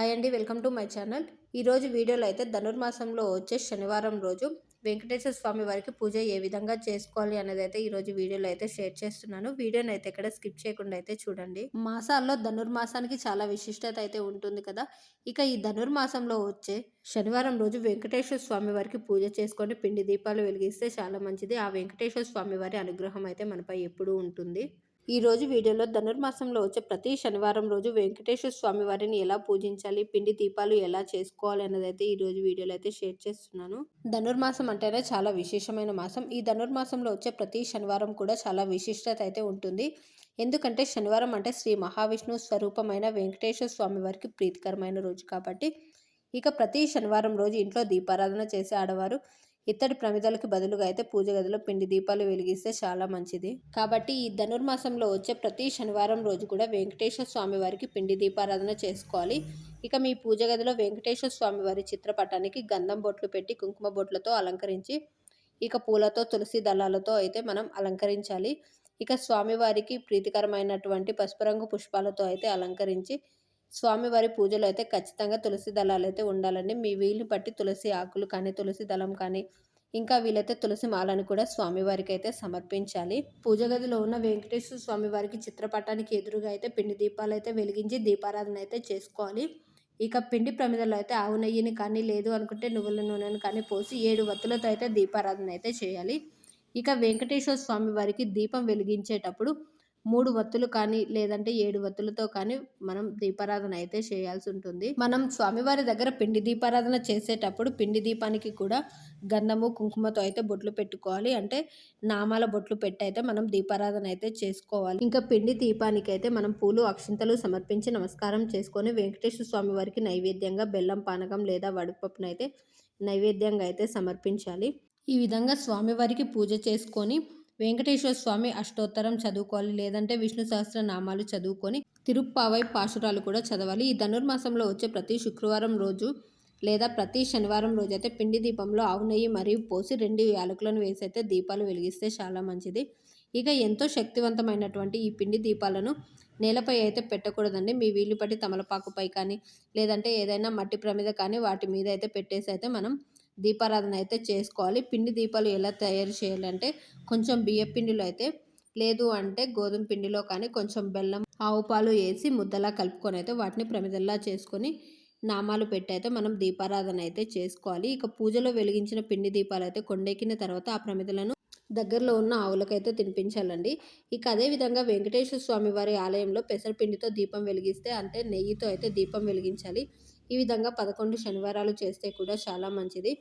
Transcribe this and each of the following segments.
Hi అండి welcome to my channel. ఈరోజు వీడియోలో అయితే ధనుర్మాసంలో వచ్చే శనివారం రోజు వెంకటేశ్వర స్వామి వారికి పూజ ఏ విధంగా చేసుకోవాలి అనేది అయితే ఈరోజు వీడియోలో అయితే షేర్ చేస్తున్నాను. వీడియోని అయితే ఇక్కడ స్కిప్ చేయకుండా అయితే చూడండి. మాసాల్లో ధనుర్మాసానికి చాలా విశిష్టత అయితే ఉంటుంది కదా. ఇక ఈ ధనుర్మాసంలో వచ్చే శనివారం రోజు వెంకటేశ్వర స్వామి వారికి పూజ చేసుకొని పిండి దీపాలు వెలిగిస్తే చాలా మంచిది. ఆ వెంకటేశ్వర స్వామి వారి అనుగ్రహం అయితే మనపై ఎప్పుడూ ఉంటుంది. ఈ రోజు వీడియోలో ధనుర్మాసంలో వచ్చే ప్రతి శనివారం రోజు వెంకటేశ్వర స్వామి వారిని ఎలా పూజించాలి పిండి దీపాలు ఎలా చేసుకోవాలి అన్నది అయితే ఈ రోజు వీడియోలో అయితే షేర్ చేస్తున్నాను. ధనుర్మాసం అంటేనే చాలా విశేషమైన మాసం. ఈ ధనుర్మాసంలో వచ్చే ప్రతి శనివారం కూడా చాలా విశిష్టత అయితే ఉంటుంది. ఎందుకంటే శనివారం అంటే శ్రీ మహావిష్ణు స్వరూపమైన వెంకటేశ్వర స్వామి వారికి ప్రీతికరమైన రోజు కాబట్టి ఇక ప్రతి శనివారం రోజు ఇంట్లో దీపారాధన చేసే ఆడవారు ఇత్తడి ప్రమిదలకు బదులుగా అయితే పూజ గదిలో పిండి దీపాలు వెలిగిస్తే చాలా మంచిది. కాబట్టి ఈ ధనుర్మాసంలో వచ్చే ప్రతి శనివారం రోజు కూడా వెంకటేశ్వర స్వామి వారికి పిండి దీపారాధన చేసుకోవాలి. ఇక మీ పూజ గదిలో వెంకటేశ్వర స్వామి వారి చిత్రపటానికి గంధం బొట్లు పెట్టి కుంకుమ బొట్లతో అలంకరించి ఇక పూలతో తులసి దళాలతో అయితే మనం అలంకరించాలి. ఇక స్వామివారికి ప్రీతికరమైనటువంటి పసుపు రంగు పుష్పాలతో అయితే అలంకరించి స్వామివారి పూజలో అయితే ఖచ్చితంగా తులసి దళాలు అయితే ఉండాలండి. మీ వీలుని బట్టి తులసి ఆకులు కానీ తులసి దళం కానీ ఇంకా వీలైతే తులసి మాలను కూడా స్వామివారికి అయితే సమర్పించాలి. పూజ గదిలో ఉన్న వెంకటేశ్వర స్వామి వారికి చిత్రపటానికి ఎదురుగా అయితే పిండి దీపాలు అయితే వెలిగించి దీపారాధన అయితే చేసుకోవాలి. ఇక పిండి ప్రమిదలో అయితే ఆవు నెయ్యిని కానీ లేదు అనుకుంటే నువ్వుల నూనెను కానీ పోసి ఏడు వత్తులతో అయితే దీపారాధన అయితే చేయాలి. ఇక వెంకటేశ్వర స్వామి వారికి దీపం వెలిగించేటప్పుడు మూడు వత్తులు కానీ లేదంటే ఏడు వత్తులతో కానీ మనం దీపారాధన అయితే చేయాల్సి ఉంటుంది. మనం స్వామివారి దగ్గర పిండి దీపారాధన చేసేటప్పుడు పిండి దీపానికి కూడా గంధము కుంకుమతో అయితే బొట్లు పెట్టుకోవాలి. అంటే నామాల బొట్లు పెట్టి అయితే మనం దీపారాధన అయితే చేసుకోవాలి. ఇంకా పిండి దీపానికి అయితే మనం పూలు అక్షింతలు సమర్పించి నమస్కారం చేసుకొని వెంకటేశ్వర స్వామి వారికి నైవేద్యంగా బెల్లం పానకం లేదా వడపప్పునైతే నైవేద్యంగా అయితే సమర్పించాలి. ఈ విధంగా స్వామివారికి పూజ చేసుకొని వెంకటేశ్వర స్వామి అష్టోత్తరం చదువుకోవాలి లేదంటే విష్ణు సహస్ర నామాలు చదువుకొని తిరుప్పావై పాశురాలు కూడా చదవాలి. ఈ ధనుర్మాసంలో వచ్చే ప్రతి శుక్రవారం రోజు లేదా ప్రతి శనివారం రోజు అయితే పిండి దీపంలో ఆవు నెయ్యి మరియు పోసి రెండు యాలకులను వేసి అయితే దీపాలు వెలిగిస్తే చాలా మంచిది. ఇక ఎంతో శక్తివంతమైనటువంటి ఈ పిండి దీపాలను నేలపై అయితే పెట్టకూడదండి. మీ వీలు పట్టి తమలపాకుపై కానీ లేదంటే ఏదైనా మట్టి ప్రమిద కానీ వాటి మీద అయితే పెట్టేసి అయితే మనం దీపారాధన అయితే చేసుకోవాలి. పిండి దీపాలు ఎలా తయారు చేయాలంటే కొంచెం బియ్య పిండిలో అయితే లేదు అంటే గోధుమ పిండిలో కానీ కొంచెం బెల్లం ఆవు పాలు వేసి ముద్దలా కలుపుకొని అయితే వాటిని ప్రమిదల్లా చేసుకొని నామాలు పెట్టి అయితే మనం దీపారాధన అయితే చేసుకోవాలి. ఇక పూజలో వెలిగించిన పిండి దీపాలు అయితే కొండెక్కిన తర్వాత ఆ ప్రమిదలను దగ్గరలో ఉన్న ఆవులకైతే తినిపించాలండి. ఇక అదేవిధంగా వెంకటేశ్వర స్వామి వారి ఆలయంలో పెసరపిండితో దీపం వెలిగిస్తే అంటే నెయ్యితో అయితే దీపం వెలిగించాలి. ఈ విధంగా పదకొండు శనివారాలు చేస్తే కూడా చాలా మంచిది.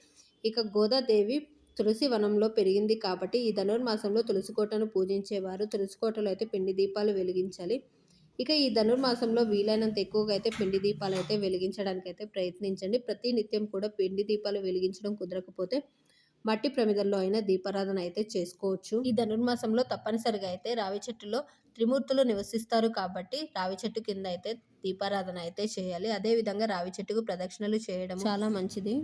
ఇక గోదాదేవి తులసి వనంలో పెరిగింది కాబట్టి ఈ ధనుర్మాసంలో తులసికోటను పూజించేవారు. తులసికోటలో అయితే పిండి దీపాలు వెలిగించాలి. ఇక ఈ ధనుర్మాసంలో వీలైనంత ఎక్కువగా అయితే పిండి దీపాలు అయితే వెలిగించడానికి అయితే ప్రయత్నించండి. ప్రతి నిత్యం కూడా పిండి దీపాలు వెలిగించడం కుదరకపోతే మట్టి ప్రమిదల్లో అయినా దీపారాధన అయితే చేసుకోవచ్చు. ఈ ధనుర్మాసంలో తప్పనిసరిగా అయితే రావి చెట్టులో త్రిమూర్తులు నివసిస్తారు కాబట్టి రావి చెట్టు కింద అయితే దీపారాధన అయితే చేయాలి. అదే విధంగా రావి చెట్టుకు ప్రదక్షిణలు చేయడం చాలా మంచిది.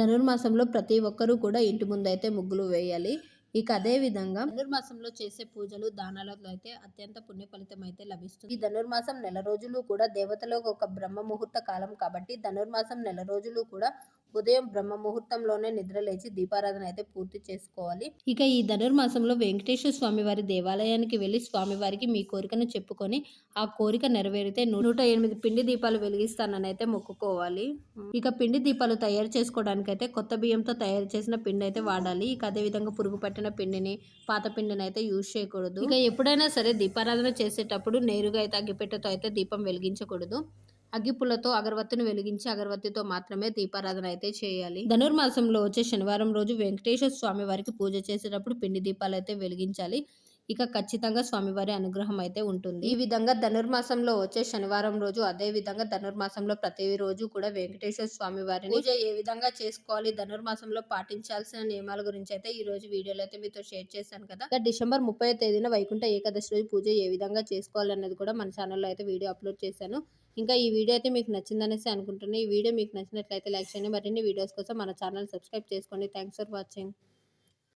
ధనుర్మాసంలో ప్రతి ఒక్కరూ కూడా ఇంటి ముందు అయితే ముగ్గులు వేయాలి. ఇక అదే విధంగా ధనుర్మాసంలో చేసే పూజలు దానాలతో అయితే అత్యంత పుణ్య ఫలితం అయితే లభిస్తుంది. ఈ ధనుర్మాసం నెల రోజులు కూడా దేవతలకు ఒక బ్రహ్మ ముహూర్త కాలం కాబట్టి ధనుర్మాసం నెల రోజులు కూడా ఉదయం బ్రహ్మ ముహూర్తంలోనే నిద్రలేచి దీపారాధన అయితే పూర్తి చేసుకోవాలి. ఇక ఈ ధనుర్మాసంలో వెంకటేశ్వర స్వామి వారి దేవాలయానికి వెళ్ళి స్వామివారికి మీ కోరికను చెప్పుకొని ఆ కోరిక నెరవేరితే నూట ఎనిమిది పిండి దీపాలు వెలిగిస్తానని అయితే మొక్కుకోవాలి. ఇక పిండి దీపాలు తయారు చేసుకోవడానికి అయితే కొత్త బియ్యంతో తయారు చేసిన పిండి అయితే వాడాలి. ఇక అదే విధంగా పురుగు పట్టిన పిండిని పాత పిండిని అయితే యూజ్ చేయకూడదు. ఇక ఎప్పుడైనా సరే దీపారాధన చేసేటప్పుడు నేరుగా అయితే అగ్గిపెట్టతో అయితే దీపం వెలిగించకూడదు. అగ్గిపుల్లతో అగరవత్తిని వెలిగించి అగరవత్తితో మాత్రమే దీపారాధన అయితే చేయాలి. ధనుర్మాసంలో వచ్చే శనివారం రోజు వెంకటేశ్వర స్వామి వారికి పూజ చేసేటప్పుడు పిండి దీపాలు అయితే వెలిగించాలి. ఇక ఖచ్చితంగా స్వామివారి అనుగ్రహం అయితే ఉంటుంది. ఈ విధంగా ధనుర్మాసంలో వచ్చే శనివారం రోజు అదే విధంగా ధనుర్మాసంలో ప్రతి రోజు కూడా వెంకటేశ్వర స్వామి వారిని పూజ ఏ విధంగా చేసుకోవాలి ధనుర్మాసంలో పాటించాల్సిన నియమాల గురించి అయితే ఈ రోజు వీడియోలో అయితే మీతో షేర్ చేశాను కదా. డిసెంబర్ ముప్పై తేదీన వైకుంఠ ఏకాదశి రోజు పూజ ఏ విధంగా చేసుకోవాలి అన్నది కూడా మన ఛానల్లో అయితే వీడియో అప్లోడ్ చేశాను. ఇంకా ఈ వీడియో అయితే మీకు నచ్చిందనేసి అనుకుంటున్నాను. ఈ వీడియో మీకు నచ్చినట్లయితే లైక్ చేయండి. మరిన్ని వీడియోస్ కోసం మన ఛానల్ సబ్స్క్రైబ్ చేసుకోండి. Thanks for watching.